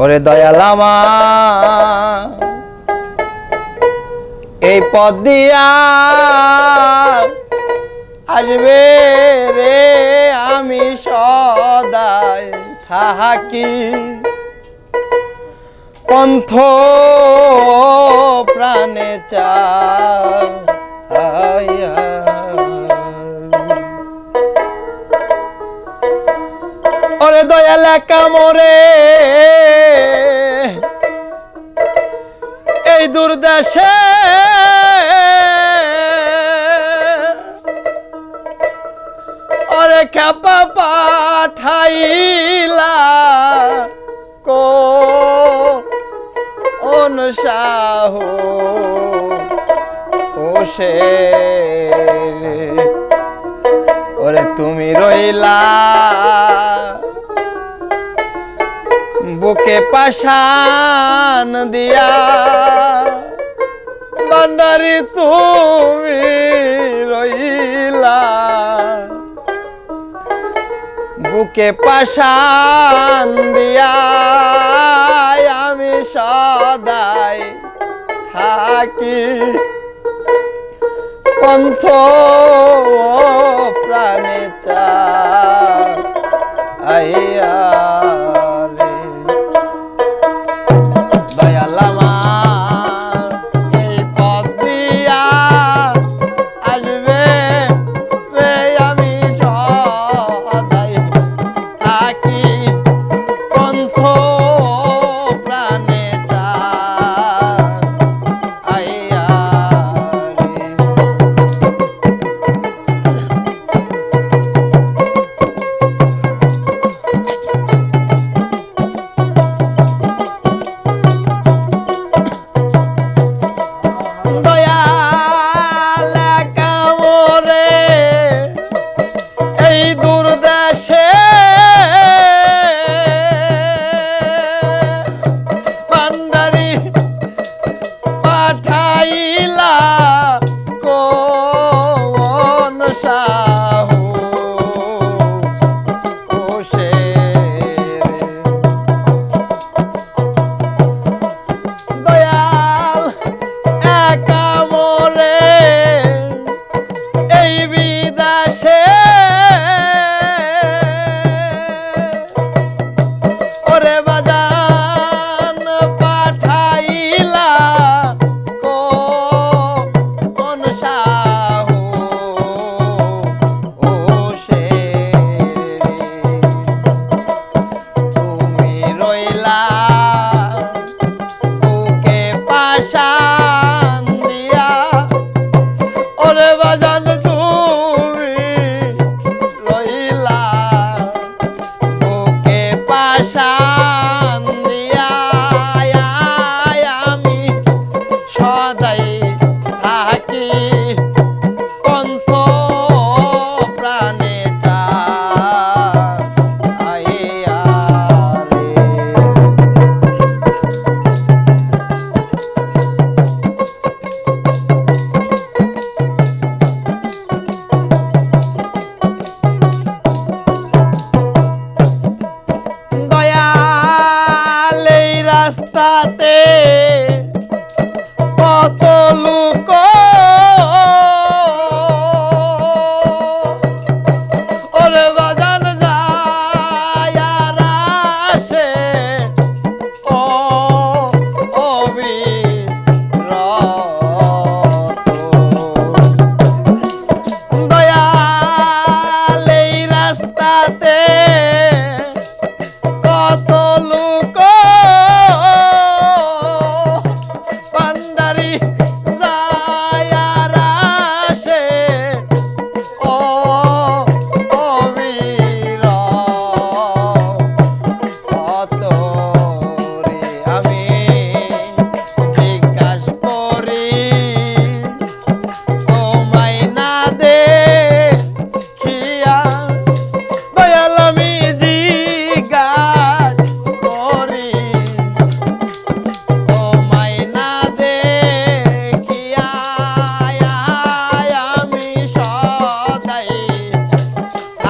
ওরে দয়ালামা এই পদ দিয়া আসবে রে আমি সদাই থাকি। পন্থ প্রাণে চাইয়া দয়াল কামরে এই দুর্দেশে ওরে খাপা পাঠাইলা কো অনুসাহ ওসে ওরে তুমি রইলা বুকে পাশান দিয়া? বান্ডারি তুমি রইলা। বুকে পাশান দিয়া আমি সদাই থাকি। পন্থ প্রাণে চাইয়া রে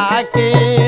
aqui.